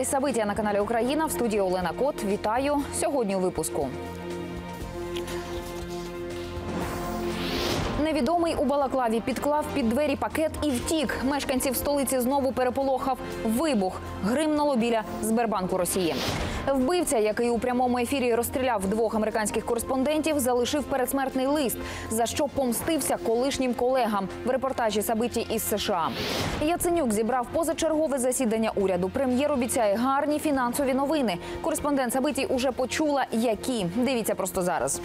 дивитесь Сабиття на каналі Україна в студії Олена Кот. Вітаю сьогодні у випуску. Невідомий у Балаклаві підклав під двері пакет і втік. Мешканців столиці знову переполохав вибух. Гримнуло біля Сбербанку Росії. Вбивця, який у прямому ефірі розстріляв двох американських кореспондентів, залишив передсмертний лист, за що помстився колишнім колегам в репортажі Сабиті із США. Яценюк зібрав позачергове засідання уряду. Прем'єр обіцяє гарні фінансові новини. Кореспондент Сабиті уже почула, які дивіться просто зараз.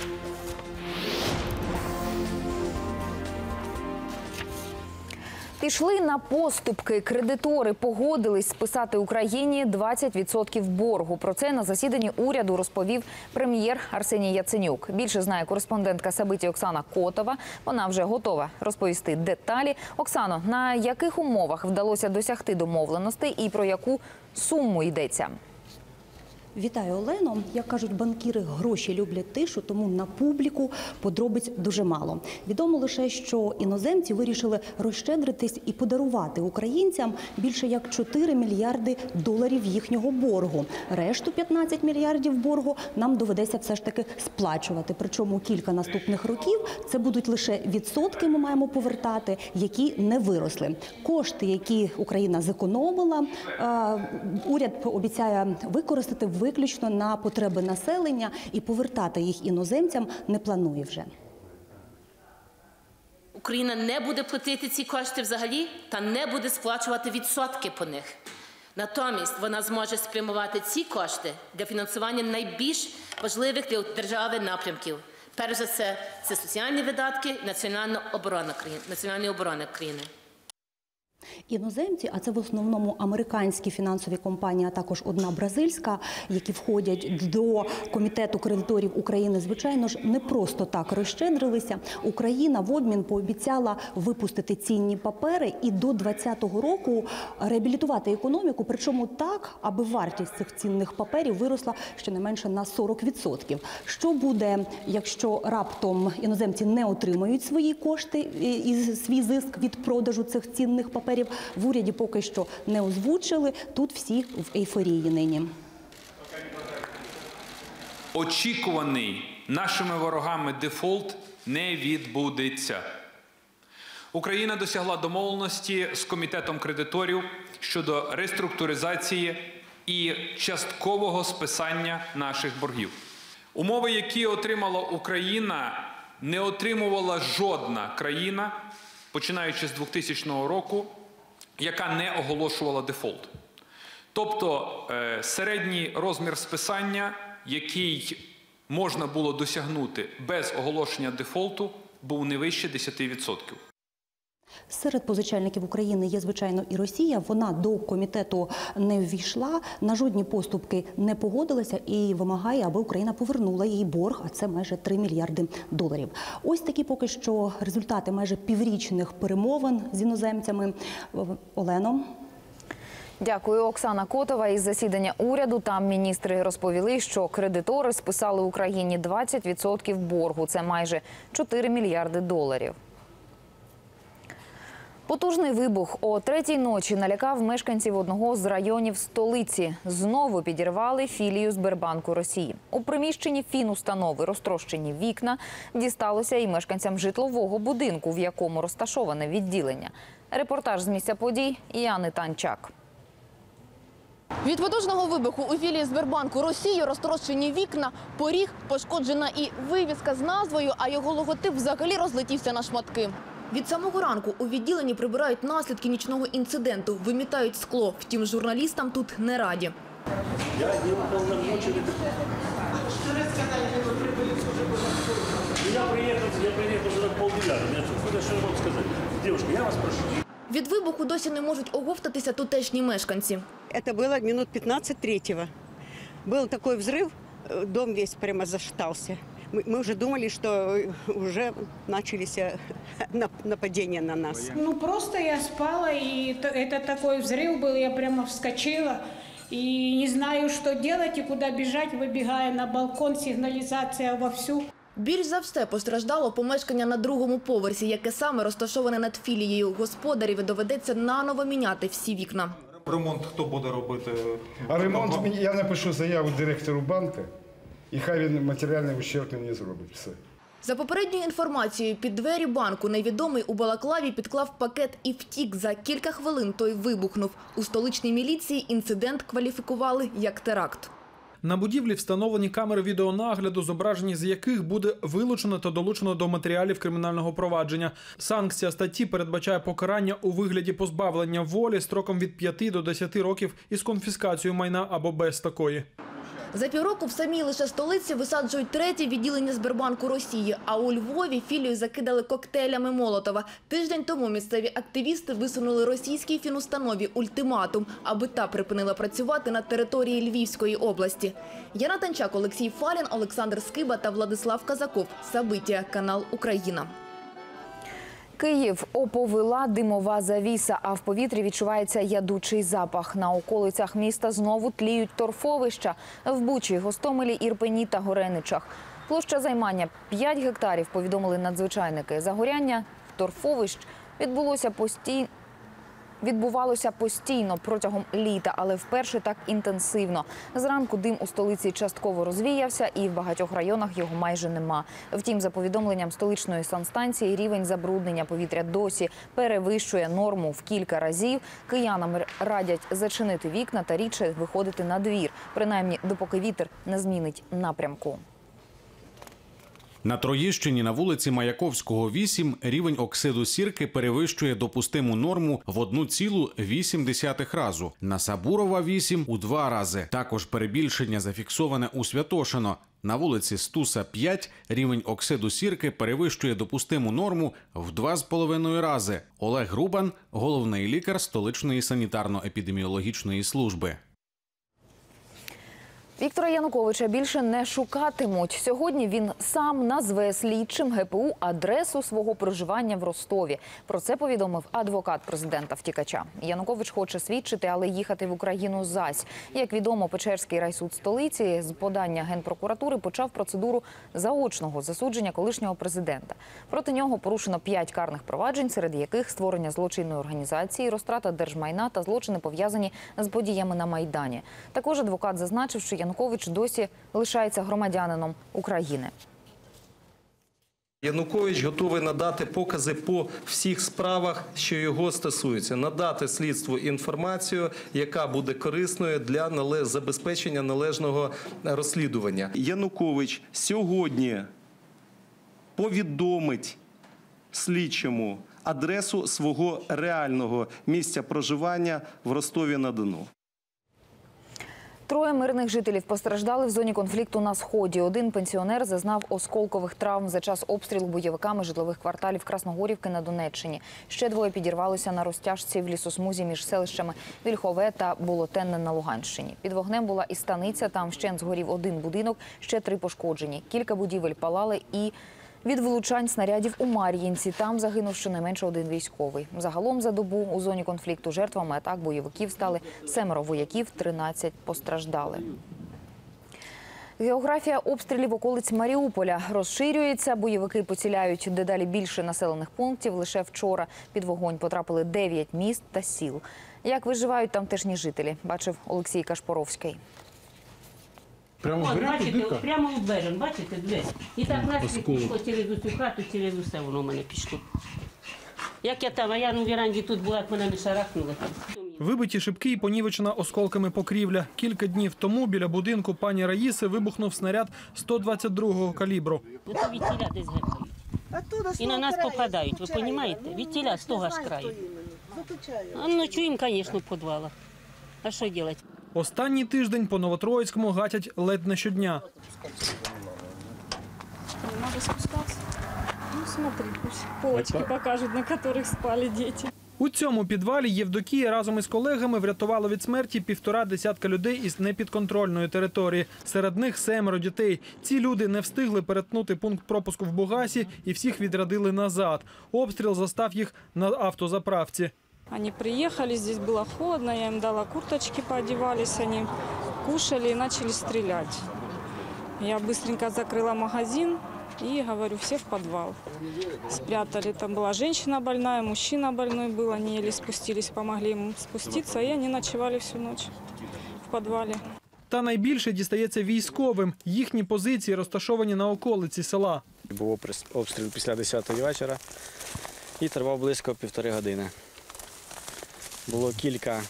Пішли на поступки. Кредитори погодились списати Україні 20% боргу. Про це на засіданні уряду розповів прем'єр Арсеній Яценюк. Більше знає кореспондентка Сабиті Оксана Котова. Вона вже готова розповісти деталі. Оксано, на яких умовах вдалося досягти домовленостей і про яку суму йдеться? Вітаю, Олено. Як кажуть банкіри, гроші люблять тишу, тому на публіку подробиць дуже мало. Відомо лише, що іноземці вирішили розщедритись і подарувати українцям більше як 4 мільярди доларів їхнього боргу. Решту 15 мільярдів боргу нам доведеться все ж таки сплачувати. Причому кілька наступних років це будуть лише відсотки. Ми маємо повертати, які не виросли. Кошти, які Україна зекономила, е, уряд обіцяє використати виключно на потреби населення і повертати їх іноземцям не планує вже. Україна не буде платити ці кошти взагалі та не буде сплачувати відсотки по них. Натомість вона зможе спрямувати ці кошти для фінансування найбільш важливих для держави напрямків. Перш за все, це соціальні видатки і національна оборона країни. Іноземці, а це в основному американські фінансові компанії, а також одна бразильська, які входять до комітету кредиторів України, звичайно ж, не просто так розщедрилися. Україна в обмін пообіцяла випустити цінні папери і до 2020 року реабілітувати економіку. Причому так, аби вартість цих цінних паперів виросла щонайменше на 40%. Що буде, якщо раптом іноземці не отримають свої кошти і свій зиск від продажу цих цінних паперів? В уряді поки що не озвучили. Тут всі в ейфорії нині. Очікуваний нашими ворогами дефолт не відбудеться. Україна досягла домовленості з комітетом кредиторів щодо реструктуризації і часткового списання наших боргів. Умови, які отримала Україна, не отримувала жодна країна, починаючи з 2000 року, яка не оголошувала дефолт. Тобто е, середній розмір списання, який можна було досягнути без оголошення дефолту, був не вище 10%. Серед позичальників України є звичайно і Росія. Вона до комітету не ввійшла, на жодні поступки не погодилася і вимагає, аби Україна повернула їй борг, а це майже 3 мільярди доларів. Ось такі поки що результати майже піврічних перемовин з іноземцями. Олено. Дякую, Оксана Котова. Із засідання уряду там міністри розповіли, що кредитори списали Україні 20% боргу. Це майже 4 мільярди доларів. Потужний вибух о третій ночі налякав мешканців одного з районів столиці. Знову підірвали філію Сбербанку Росії. У приміщенні фінустанови розтрощені вікна дісталося і мешканцям житлового будинку, в якому розташоване відділення. Репортаж з місця подій Яни Танчак. Від потужного вибуху у філії Сбербанку Росії розтрощені вікна, поріг, пошкоджена і вивіска з назвою, а його логотип взагалі розлетівся на шматки. Від самого ранку у відділенні прибирають наслідки нічного інциденту, вимітають скло. Втім, журналістам тут не раді. Я не уполномоченный. Ну, Я приехал, я приехал уже полдевятого. Мне что, что я вам сказать? Девушка, я вас прошу. Від вибуху досі не можуть оговтатися тутешні мешканці. Это было минут 15 третьего. Был такой взрыв, э, дом весь прямо зашатался. Мы, мы уже думали, что э, уже начались э, нап- нападения на нас. Ну, просто я спала, и т- это такой взрыв был, я прямо вскочила. И не знаю, что делать и куда бежать, выбегая на балкон, сигнализация вовсю. Більш за все постраждало помешкання на другому поверсі, яке саме розташоване над філією. Господареві доведеться наново міняти всі вікна. Ремонт хто буде робити? А ремонт мені- я напишу заяву директору банку, і хай він матеріальний ущерб мені зробить. Все. За попередньою інформацією, під двері банку невідомий у балаклаві підклав пакет і втік. За кілька хвилин той вибухнув. У столичній міліції інцидент кваліфікували як теракт. На будівлі встановлені камери відеонагляду, зображення з яких буде вилучено та долучено до матеріалів кримінального провадження. Санкція статті передбачає покарання у вигляді позбавлення волі строком від 5 до 10 років із конфіскацією майна або без такої. За півроку в самій лише столиці висаджують третє відділення Сбербанку Росії, а у Львові філію закидали коктейлями Молотова. Тиждень тому місцеві активісти висунули російській фінустанові ультиматум, аби та припинила працювати на території Львівської області. Яна Танчак, Олексій Фалін, Олександр Скиба та Владислав Казаков. Сабиття, канал Україна. Київ оповила димова завіса, а в повітрі відчувається ядучий запах. На околицях міста знову тліють торфовища в Бучі, Гостомелі, Ірпені та Гореничах. Площа займання 5 гектарів, повідомили надзвичайники. Загоряння торфовищ відбулося постійно. Відбувалося постійно протягом літа, але вперше так інтенсивно. Зранку дим у столиці частково розвіявся, і в багатьох районах його майже нема. Втім, за повідомленням столичної санстанції, рівень забруднення повітря досі перевищує норму в кілька разів. Киянам радять зачинити вікна та рідше виходити на двір, принаймні допоки вітер не змінить напрямку. На Троєщині на вулиці Маяковського 8 рівень оксиду сірки перевищує допустиму норму в 1,8 разу. На Сабурова 8 – у два рази. Також перебільшення зафіксоване у Святошино. На вулиці Стуса 5 рівень оксиду сірки перевищує допустиму норму в 2,5 рази. Олег Рубан, головний лікар столичної санітарно-епідеміологічної служби. Віктора Януковича більше не шукатимуть. Сьогодні він сам назве слідчим ГПУ адресу свого проживання в Ростові. Про це повідомив адвокат президента втікача. Янукович хоче свідчити, але їхати в Україну зась. Як відомо, Печерський райсуд столиці з подання генпрокуратури почав процедуру заочного засудження колишнього президента. Проти нього порушено п'ять карних проваджень, серед яких створення злочинної організації, розтрата держмайна та злочини пов'язані з подіями на майдані. Також адвокат зазначив, що Янукович досі лишається громадянином України. Янукович готовий надати покази по всіх справах, що його стосуються, надати слідству інформацію, яка буде корисною для забезпечення належного розслідування. Янукович сьогодні повідомить слідчому адресу свого реального місця проживання в Ростові на Дону. Троє мирних жителів постраждали в зоні конфлікту на сході. Один пенсіонер зазнав осколкових травм за час обстрілу бойовиками житлових кварталів Красногорівки на Донеччині. Ще двоє підірвалися на розтяжці в лісосмузі між селищами Вільхове та Болотенне на Луганщині. Під вогнем була і станиця. Там вщент згорів один будинок, ще три пошкоджені. Кілька будівель палали і. Від влучань снарядів у Мар'їнці там загинув щонайменше один військовий. Загалом за добу у зоні конфлікту жертвами атак бойовиків стали семеро вояків, 13 постраждали. Географія обстрілів околиць Маріуполя розширюється. Бойовики поціляють дедалі більше населених пунктів. Лише вчора під вогонь потрапили 9 міст та сіл. Як виживають тамтешні жителі, бачив Олексій Кашпоровський. Прямо От, бачите, от прямо у берег, бачите, дивись. І так наслідок пішло через усю хату, через усе воно в мене пішло. Як я там, а я на віранді тут була, як мене не шарахнуло. Вибиті шибки і понівечена осколками покрівля. Кілька днів тому біля будинку пані Раїси вибухнув снаряд 122-го калібру. Ото від тіля десь гепають. І на нас попадають, ви розумієте? Від тіля з того ж краю. А ну звісно, в підвалах. А що робити? Останній тиждень по Новотроїцькому гатять ледь не щодня. Надо. Ну смотри, полочки покажут, на которых спали дети. У цьому підвалі Євдокія разом із колегами врятувала від смерті півтора десятка людей із непідконтрольної території. Серед них семеро дітей. Ці люди не встигли перетнути пункт пропуску в Бугасі і всіх відрядили назад. Обстріл застав їх на автозаправці. Они приехали, здесь было холодно, я им дала курточки, поодевались они, кушали и начали стрелять. Я быстренько закрыла магазин, И, говорю, все в подвал. Спрятали. Там была женщина больная, мужчина больной был. Они еле спустились, помогли ему спуститься. И они ночевали всю ночь в подвале. Та найбільше дістається військовим. Їхні позиції розташовані на околиці села. Був обстріл- обстріл після 10-ї вечора і тривав близько півтори години. Було кілька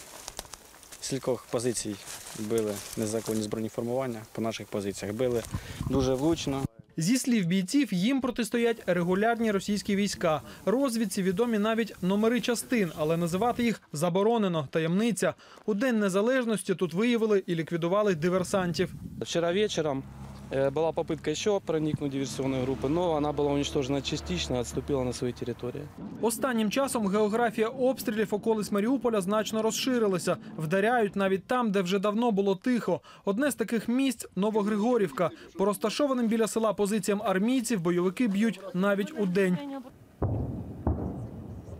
кількох позицій били незаконні збройні формування по наших позиціях. Били дуже влучно. Зі слів бійців, їм протистоять регулярні російські війська. Розвідці відомі навіть номери частин, але називати їх заборонено. Таємниця. У День Незалежності тут виявили і ліквідували диверсантів. Вчера вечером э, была попытка еще проникнуть в диверсионную группу, но она была уничтожена частично, отступила на свои территории. Останнім часом географія обстрілів околиць Маріуполя значно розширилася. Вдаряють навіть там, де вже давно було тихо. Одне з таких місць Новогригорівка. По розташованим біля села позиціям армійців бойовики б'ють навіть у день.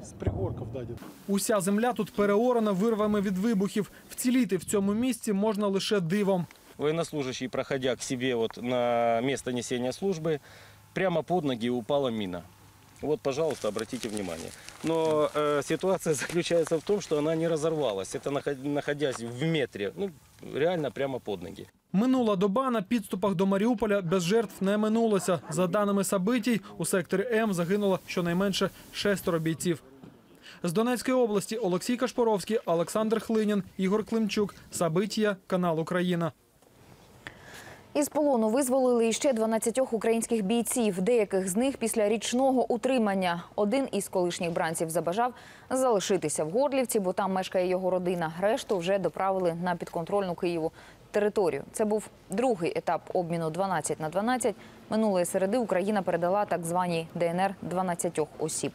С пригорков дадет. Уся земля тут переорана вирвами від вибухів. Вціліти в цьому місці можна лише дивом. Военнослужащий, проходя к себе вот на место несения службы, прямо под ноги упала мина. Вот, пожалуйста, обратите внимание. Но э, ситуация заключается в том, что она не разорвалась. Это наход- находясь в метре, ну, реально прямо под ноги. Минула доба на підступах до Маріуполя без жертв не минулася. За даними Сабитій, у секторі М загинуло щонайменше шестеро бійців. З Донецької області Олексій Кашпоровський, Олександр Хлинін, Ігор Климчук. Сабитія, канал Україна. Із полону визволили іще 12 українських бійців. Деяких з них після річного утримання. Один із колишніх бранців забажав залишитися в Горлівці, бо там мешкає його родина. Решту вже доправили на підконтрольну Києву територію. Це був другий етап обміну 12 на 12. Минулої середи Україна передала так званій ДНР 12 осіб.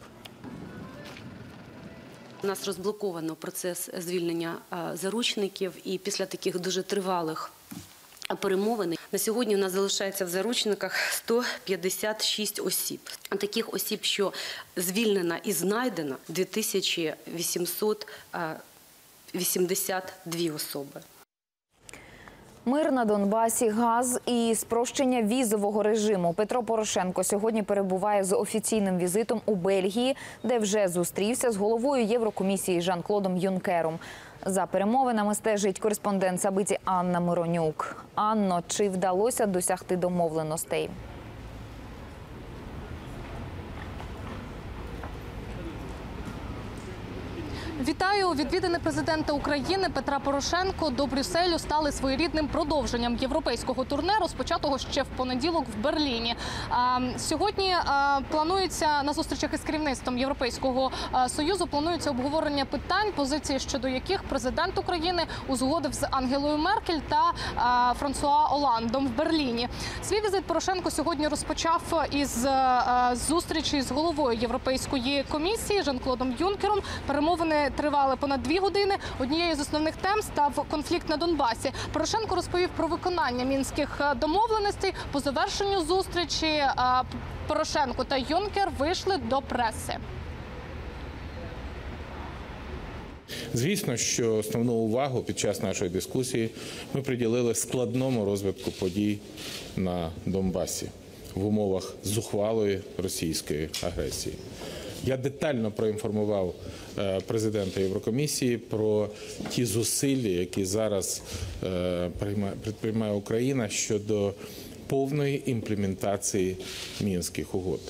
У нас розблоковано процес звільнення заручників, і після таких дуже тривалих перемовин на сьогодні у нас залишається в заручниках 156 осіб. А Таких осіб, що звільнена і знайдена, 2882 особи. Мир на Донбасі, газ і спрощення візового режиму. Петро Порошенко сьогодні перебуває з офіційним візитом у Бельгії, де вже зустрівся з головою Єврокомісії Жан-Клодом Юнкером. За перемовинами стежить кореспондент Сабиті Анна Миронюк. Анно, чи вдалося досягти домовленостей? Вітаю! Відвідини президента України Петра Порошенко до Брюсселю стали своєрідним продовженням європейського турне, розпочатого ще в понеділок в Берліні. Сьогодні планується на зустрічах із керівництвом Європейського союзу. Планується обговорення питань, позиції щодо яких президент України узгодив з Ангелою Меркель та Франсуа Оландом в Берліні. Свій візит Порошенко сьогодні розпочав із зустрічі з головою Європейської комісії Жан-Клодом Юнкером. Перемовини тривали понад дві години. Однією з основних тем став конфлікт на Донбасі. Порошенко розповів про виконання мінських е, домовленостей. По завершенню зустрічі е, Порошенко та Юнкер вийшли до преси. Звісно, що основну увагу під час нашої дискусії ми приділили складному розвитку подій на Донбасі в умовах зухвалої російської агресії. Я детально проінформував е, президента Єврокомісії про ті зусилля, які зараз е, прийма- предприймає Україна щодо повної імплементації мінських угод.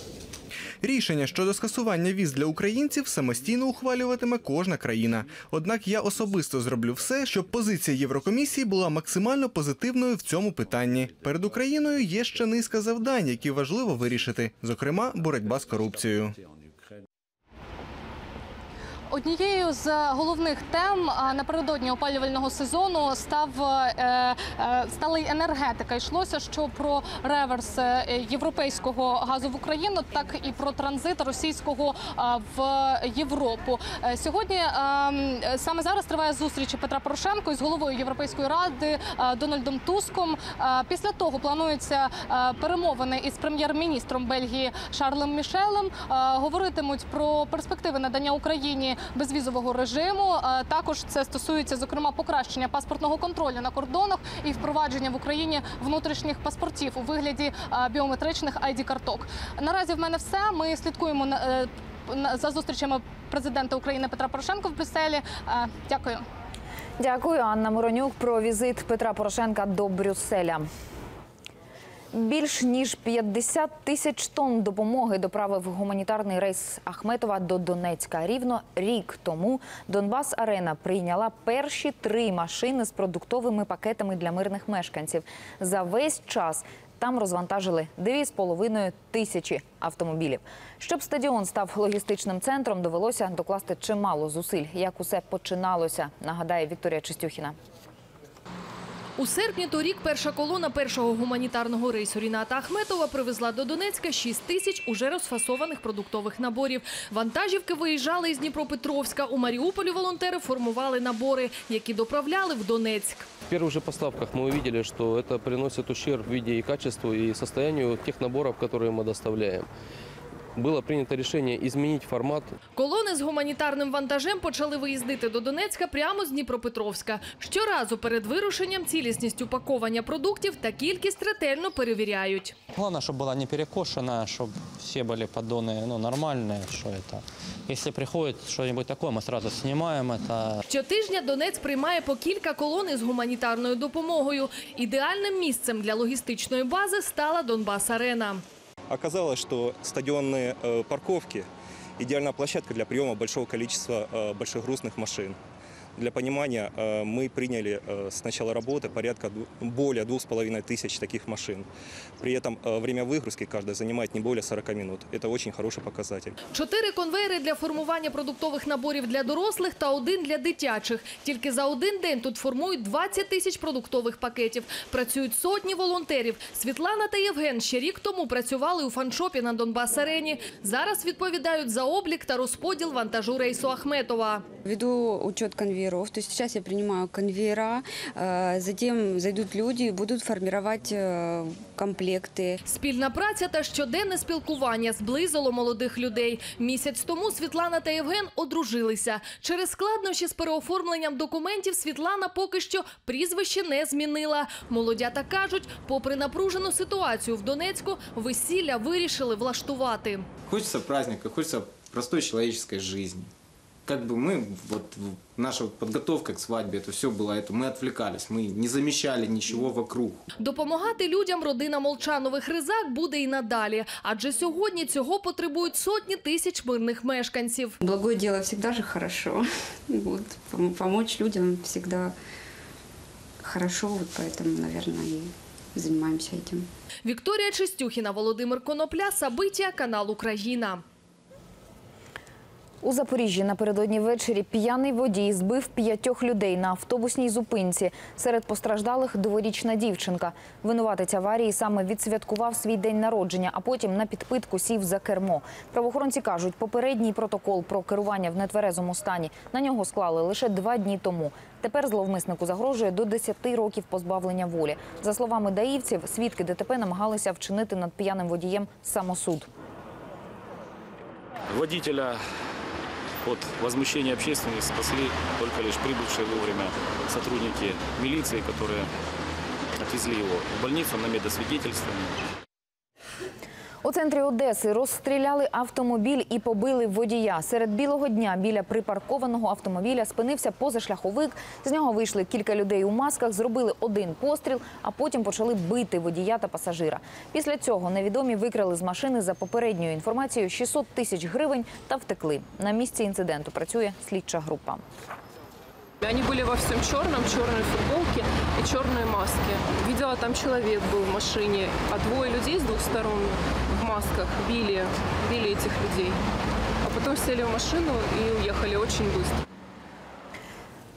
Рішення щодо скасування віз для українців самостійно ухвалюватиме кожна країна. Однак я особисто зроблю все, щоб позиція Єврокомісії була максимально позитивною в цьому питанні. Перед Україною є ще низка завдань, які важливо вирішити, зокрема боротьба з корупцією. Однією з головних тем напередодні опалювального сезону став е, е, стала й енергетика. Йшлося що про реверс е, європейського газу в Україну, так і про транзит російського в Європу. Сьогодні саме зараз триває зустріч Петра Порошенко із головою Європейської ради Дональдом Туском. Після того плануються перемовини із прем'єр-міністром Бельгії Шарлем Мішелем. Говоритимуть про перспективи надання Україні безвізового режиму. Е, Також це стосується зокрема покращення паспортного контролю на кордонах і впровадження в Україні внутрішніх паспортів у вигляді е, біометричних id карток Наразі в мене все. Ми слідкуємо е, за зустрічами президента України Петра Порошенка в Брюсселі. Дякую. Дякую, Анна Моронюк про візит Петра Порошенка до Брюсселя. Більш ніж 50 тисяч тонн допомоги доправив гуманітарний рейс Ахметова до Донецька. Рівно рік тому Донбас Арена прийняла перші три машини з продуктовими пакетами для мирних мешканців. За весь час там розвантажили 2,5 тисячі автомобілів. Щоб стадіон став логістичним центром, довелося докласти чимало зусиль. Як усе починалося, нагадає Вікторія Чистюхіна. У серпні торік перша колона першого гуманітарного рейсу Ріната Ахметова привезла до Донецька 6 тисяч уже розфасованих продуктових наборів. Вантажівки виїжджали із Дніпропетровська. У Маріуполі волонтери формували набори, які доправляли в Донецьк. В первых же поставках мы увидели, что это приносит ущерб в виде и качеству, и состоянию тех наборов, которые мы доставляем. Было принято решение изменить формат Колони з гуманітарним вантажем почали виїздити до Донецька прямо з Дніпропетровська. Щоразу перед вирушенням цілісність упаковання продуктів та кількість ретельно перевіряють. Главное, чтобы была не перекошена, чтобы все были поддоны ну, нормальные, что это. Если приходит что-нибудь такое, мы сразу снимаем это. Щотижня Донець приймає по кілька колон із гуманітарною допомогою. Ідеальним місцем для логістичної бази стала Донбас-арена. Оказалось, что стадионные э, парковки – идеальная площадка для приема большого количества э, большегрузных машин. Для понимания, э, мы приняли э, с начала работы порядка ду- более двух с половиной тысяч таких машин. При этом э, время выгрузки каждая занимает не более 40 минут. Это очень хороший показатель. Чотири конвейери для формування продуктових наборів для дорослих та один для дитячих. Тільки за один день тут формують 20 тисяч продуктових пакетів. Працюють сотні волонтерів. Світлана та Євген ще рік тому працювали у фаншопі на Донбас-арені. Зараз відповідають за облік та розподіл вантажу рейсу Ахметова. Веду учет конвейеров, то есть сейчас я принимаю конвейера, э, затем зайдут люди и будут формировать э, комплекты. Спільна праця та щоденне спілкування зблизило молодих людей. Місяць тому Світлана та Євген одружилися. Через складнощі з переоформленням документів Світлана поки що прізвище не змінила. Молодята кажуть, попри напружену ситуацію в Донецьку, весілля вирішили влаштувати. Хочется праздника, хочется простой человеческой жизни. Как бы мы, вот в- наша подготовка к свадьбе, это все было, это мы отвлекались, мы не замещали ничего вокруг. Допомагати людям родина Молчанових Ризак буде і надалі, адже сьогодні цього потребують сотні тисяч мирних мешканців. Благое дело всегда же хорошо. Вот, пом- помочь людям всегда хорошо, вот поэтому, наверное, и занимаемся этим. Вікторія Чистюхіна, Володимир Конопля, Сабиття, канал Україна. У Запоріжжі напередодні ввечері п'яний водій збив п'ятьох людей на автобусній зупинці. Серед постраждалих дворічна дівчинка. Винуватець аварії саме відсвяткував свій день народження, а потім на підпитку сів за кермо. Правоохоронці кажуть, попередній протокол про керування в нетверезому стані на нього склали лише два дні тому. Тепер зловмиснику загрожує до 10 років позбавлення волі. За словами даївців, свідки ДТП намагалися вчинити над п'яним водієм самосуд. Водителя от возмущения общественности спасли только лишь прибывшие вовремя сотрудники милиции, которые отвезли его в больницу на медосвидетельствование. У центрі Одеси розстріляли автомобіль і побили водія. Серед білого дня біля припаркованого автомобіля спинився позашляховик. З нього вийшли кілька людей у масках, зробили один постріл, а потім почали бити водія та пасажира. Після цього невідомі викрали з машини за попередньою інформацією 600 тисяч гривень та втекли. На місці інциденту працює слідча група. Они были во всем черном, черной футболке и черной маске. Видела, там человек был в машине, а двое людей с двух сторон масках били, били этих людей. А потом сели в машину и уехали очень быстро.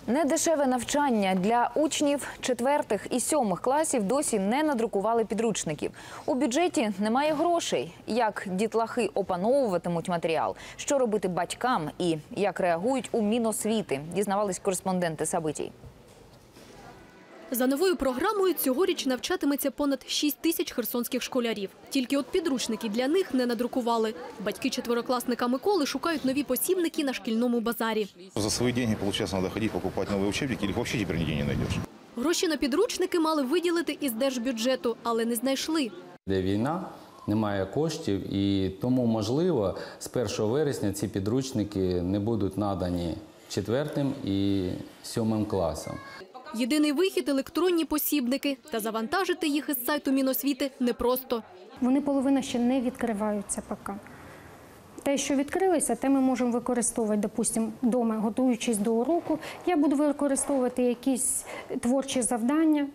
Недешеве навчання для учнів четвертих і сьомих класів досі не надрукували підручників. У бюджеті немає грошей. Як дітлахи опановуватимуть матеріал, що робити батькам і як реагують у Міносвіти, дізнавались кореспонденти Сабитій. За новою програмою цьогоріч навчатиметься понад 6 тисяч херсонських школярів. Тільки от підручники для них не надрукували. Батьки четверокласника Миколи шукають нові посібники на шкільному базарі. За свои деньги, получается, надо ходить покупать новые учебники, их вообще теперь нигде не найдешь. Гроші на підручники мали виділити із держбюджету, але не знайшли. Де війна, немає коштів, і тому, можливо, з 1 вересня ці підручники не будуть надані четвертим і сьомим класам. Єдиний вихід – електронні посібники. Та завантажити їх із сайту Міносвіти непросто. Вони половина ще не відкриваються поки. Те, що відкрилися, те ми можемо використовувати, допустимо, вдома, готуючись до уроку. Я буду використовувати якісь творчі завдання.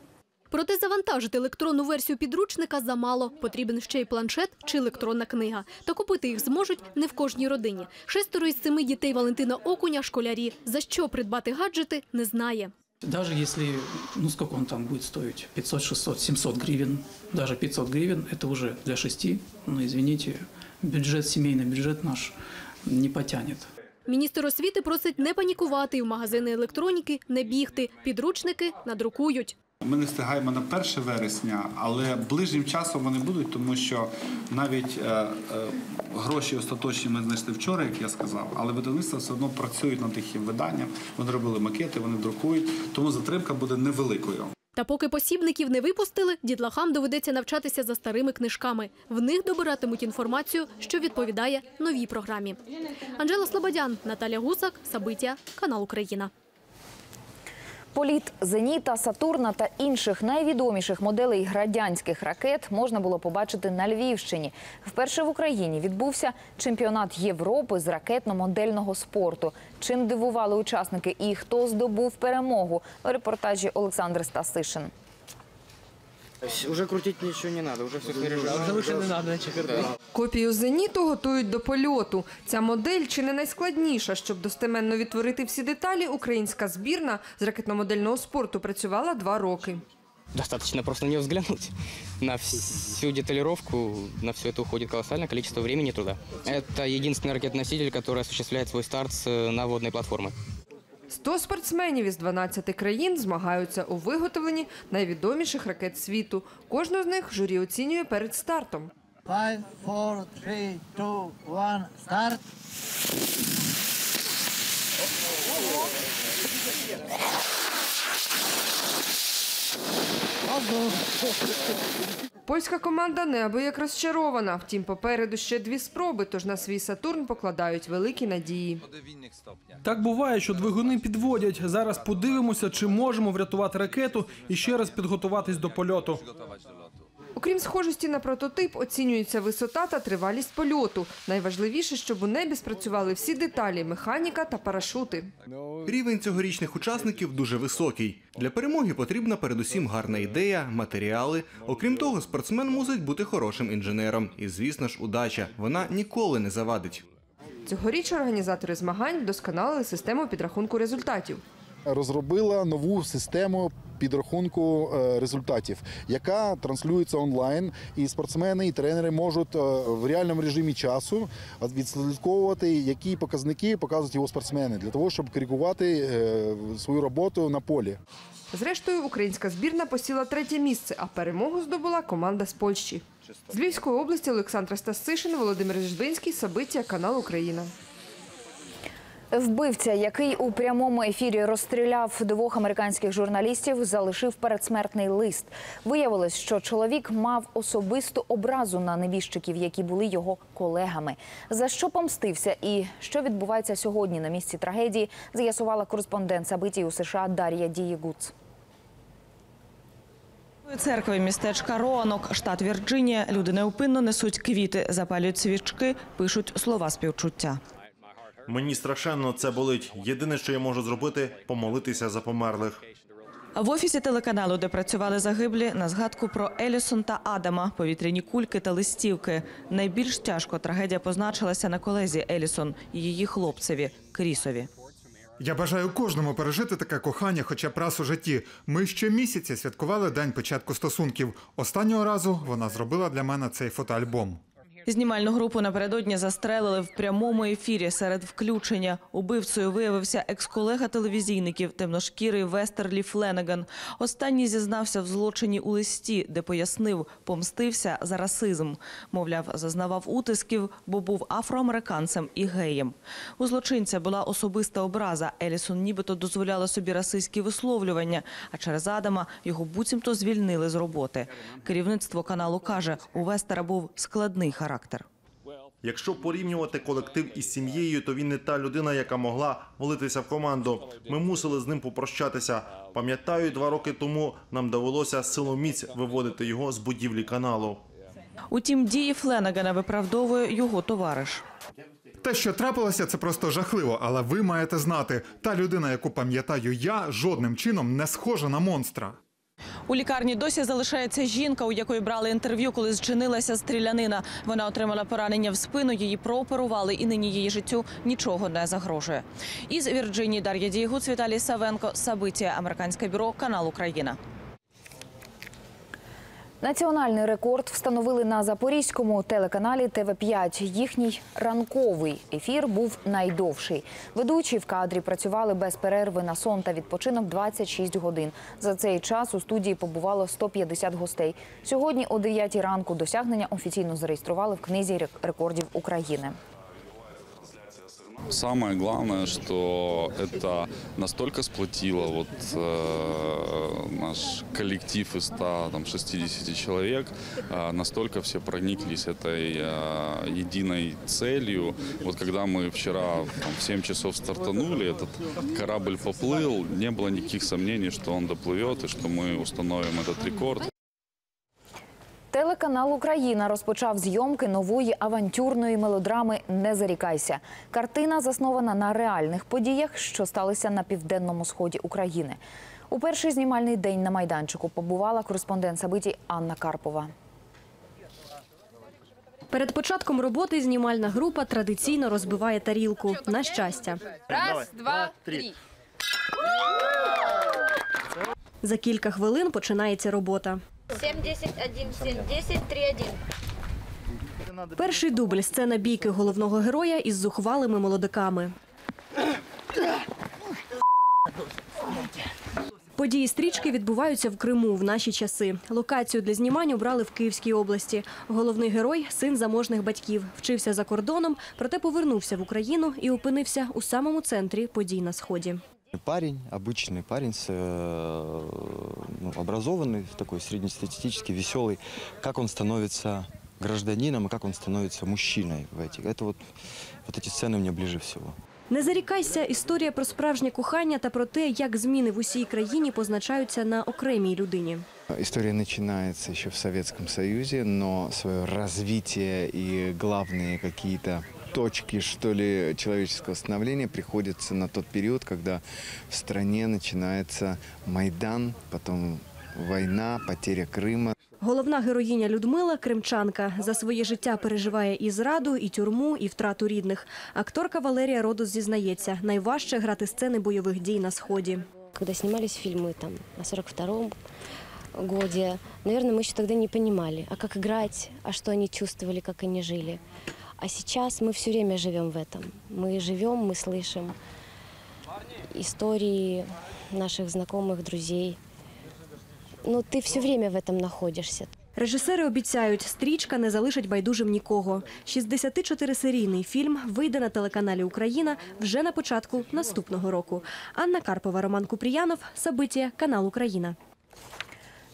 Проте завантажити електронну версію підручника замало. Потрібен ще й планшет чи електронна книга. Та купити їх зможуть не в кожній родині. Шестеро із семи дітей Валентина Окуня – школярі. За що придбати гаджети – не знає. Даже если, ну сколько он там будет стоить, 500, 600, 700 гривен, даже 500 гривен, это уже для шести, ну извините, бюджет, семейный бюджет наш не потянет. Міністр освіти просить не панікувати і в магазини електроніки не бігти. Підручники надрукують. Ми не встигаємо на 1 вересня, але ближнім часом вони будуть, тому що навіть е, е, гроші остаточні ми знайшли вчора, як я сказав, але видавництва все одно працюють над їх виданням. Вони робили макети, вони друкують, тому затримка буде невеликою. Та поки посібників не випустили, дітлахам доведеться навчатися за старими книжками. В них добиратимуть інформацію, що відповідає новій програмі. Анжела Слободян, Наталя Гусак, Сабиття, канал Україна. Політ Зеніта, Сатурна та інших найвідоміших моделей радянських ракет можна було побачити на Львівщині. Вперше в Україні відбувся чемпіонат Європи з ракетно-модельного спорту. Чим дивували учасники і хто здобув перемогу у репортажі Олександр Стасишин. Уже крутить ничего не надо, уже все переживаем. Уже лучше не надо ничего Копію «Зеніту» готують до польоту. Ця модель чи не найскладніша, щоб достеменно відтворити всі деталі, українська збірна з ракетно-модельного спорту працювала два роки. Достаточно просто на нее взглянуть. На всю деталировку, на все это уходит колоссальное количество времени и труда. Это единственный ракетоноситель, который осуществляет свой старт с наводной платформы. 100 спортсменів із 12 країн змагаються у виготовленні найвідоміших ракет світу. Кожну з них журі оцінює перед стартом. Five, four, three, two, one, start. Польська команда неабияк розчарована. Втім, попереду ще дві спроби, тож на свій Сатурн покладають великі надії. Так буває, що двигуни підводять. Зараз подивимося, чи можемо врятувати ракету і ще раз підготуватись до польоту. Окрім схожості на прототип, оцінюється висота та тривалість польоту. Найважливіше, щоб у небі спрацювали всі деталі механіка та парашути. Рівень цьогорічних учасників дуже високий. Для перемоги потрібна передусім гарна ідея, матеріали. Окрім того, спортсмен мусить бути хорошим інженером. І, звісно ж, удача. Вона ніколи не завадить. Цьогоріч організатори змагань вдосконалили систему підрахунку результатів. розробила нову систему підрахунку е, результатів, яка транслюється онлайн, і спортсмени і тренери можуть е, в реальному режимі часу відслідковувати, які показники показують його спортсмени, для того, щоб коригувати е, свою роботу на полі. Зрештою, українська збірна посіла третє місце, а перемогу здобула команда з Польщі. З Львівської області Олександр Стасишин, Володимир Ждинський, Сабиття, канал Україна. Вбивця, який у прямому ефірі розстріляв двох американських журналістів, залишив передсмертний лист. Виявилось, що чоловік мав особисту образу на небіжчиків, які були його колегами. За що помстився і що відбувається сьогодні на місці трагедії, з'ясувала кореспондент Сабитій у США Дар'я Дієгуц. Церкви містечка Роанок, штат Вірджинія. Люди неупинно несуть квіти, запалюють свічки, пишуть слова співчуття. Мені страшенно це болить. Єдине, що я можу зробити, помолитися за померлих. В офісі телеканалу, де працювали загиблі, на згадку про Елісон та Адама, повітряні кульки та листівки. Найбільш тяжко трагедія позначилася на колезі Елісон і її хлопцеві Крісові. Я бажаю кожному пережити таке кохання, хоча б раз у житті. Ми ще місяці святкували день початку стосунків. Останнього разу вона зробила для мене цей фотоальбом. Знімальну групу напередодні застрелили в прямому ефірі серед включення. Убивцею виявився екс-колега телевізійників, темношкірий Вестерлі Фленеган. Останній зізнався в злочині у листі, де пояснив, помстився за расизм. Мовляв, зазнавав утисків, бо був афроамериканцем і геєм. У злочинця була особиста образа. Елісон нібито дозволяла собі расистські висловлювання, а через Адама його буцімто звільнили з роботи. Керівництво каналу каже, у Вестера був складний характер. Якщо порівнювати колектив із сім'єю, то він не та людина, яка могла влитися в команду. Ми мусили з ним попрощатися. Пам'ятаю, два роки тому нам довелося силоміць виводити його з будівлі каналу. Утім, дії Фленагана виправдовує його товариш. Те, що трапилося, це просто жахливо, але ви маєте знати, та людина, яку пам'ятаю я, жодним чином не схожа на монстра. У лікарні досі залишається жінка, у якої брали інтерв'ю, коли зчинилася стрілянина. Вона отримала поранення в спину, її прооперували, і нині її життю нічого не загрожує. Із Вірджинії Дар'я Дієгуц, Віталій Савенко, Сабиті, Американське бюро, канал Україна. Національний рекорд встановили на запорізькому телеканалі ТВ5. Їхній ранковий ефір був найдовший. Ведучі в кадрі працювали без перерви на сон та відпочинок 26 годин. За цей час у студії побувало 150 гостей. Сьогодні о 9 ранку досягнення офіційно зареєстрували в книзі рекордів України. Самое главное, что это настолько сплотило вот э, наш коллектив из 160 человек, э, настолько все прониклись этой э, единой целью. Вот когда мы вчера там, в 7 часов стартанули, этот корабль поплыл, не было никаких сомнений, что он доплывет и что мы установим этот рекорд. Телеканал Україна розпочав зйомки нової авантюрної мелодрами Не зарікайся. Картина заснована на реальних подіях, що сталися на південному сході України. У перший знімальний день на майданчику побувала кореспондент Сабиті Анна Карпова. Перед початком роботи знімальна група традиційно розбиває тарілку. На щастя. Раз, два, три. За кілька хвилин починається робота. 71, 70, 3, 1. Перший дубль сцена бійки головного героя із зухвалими молодиками. Події стрічки відбуваються в Криму в наші часи. Локацію для знімань обрали в Київській області. Головний герой син заможних батьків, вчився за кордоном, проте повернувся в Україну і опинився у самому центрі подій на сході. Парень, обычный парень, с, э, ну, образованный, такой среднестатистический, веселый. Как он становится гражданином и как он становится мужчиной в этих. Это вот, вот эти сцены мне ближе всего. Не зарікайся історія про справжнє кохання та про те, як зміни в усій країні позначаються на окремій людині. История начинается еще в Советском Союзе, но свое развитие и главные какие-то точки, что ли, человеческого становления приходится на тот период, когда в стране начинается Майдан, потом война, потеря Крыма. Головна героїня Людмила кримчанка. За своє життя переживає і зраду, і тюрму, і втрату рідних. Акторка Валерія Родос зізнається, найважче грати сцени бойових дій на сході. Когда снимались фильмы там на 42-м годе, наверное, мы еще тогда не понимали, а как играть, а что они чувствовали, как они жили. А сейчас мы все время живем в этом. Мы живем, мы слышим истории наших знакомых, друзей. Но ты все время в этом находишься. Режисери обіцяють, стрічка не залишить байдужим нікого. 64-серійний фільм вийде на телеканалі Україна вже на початку наступного року. Анна Карпова, Роман Купріянов, Сабиття, канал Україна.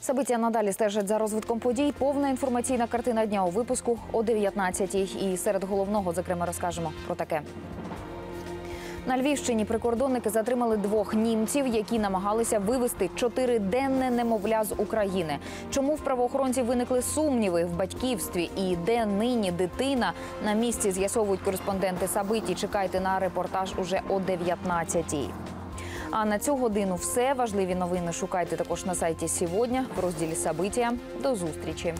Сабиття надалі стежать за розвитком подій. Повна інформаційна картина дня у випуску о 19-й. І серед головного, зокрема, розкажемо про таке. На Львівщині прикордонники затримали двох німців, які намагалися вивезти чотириденне немовля з України. Чому в правоохоронців виникли сумніви в батьківстві і де нині дитина на місці з'ясовують кореспонденти Сабиті. Чекайте на репортаж уже о 19-й. А на цю годину все важливі новини шукайте також на сайті сьогодні в розділі Сабиття. До зустрічі.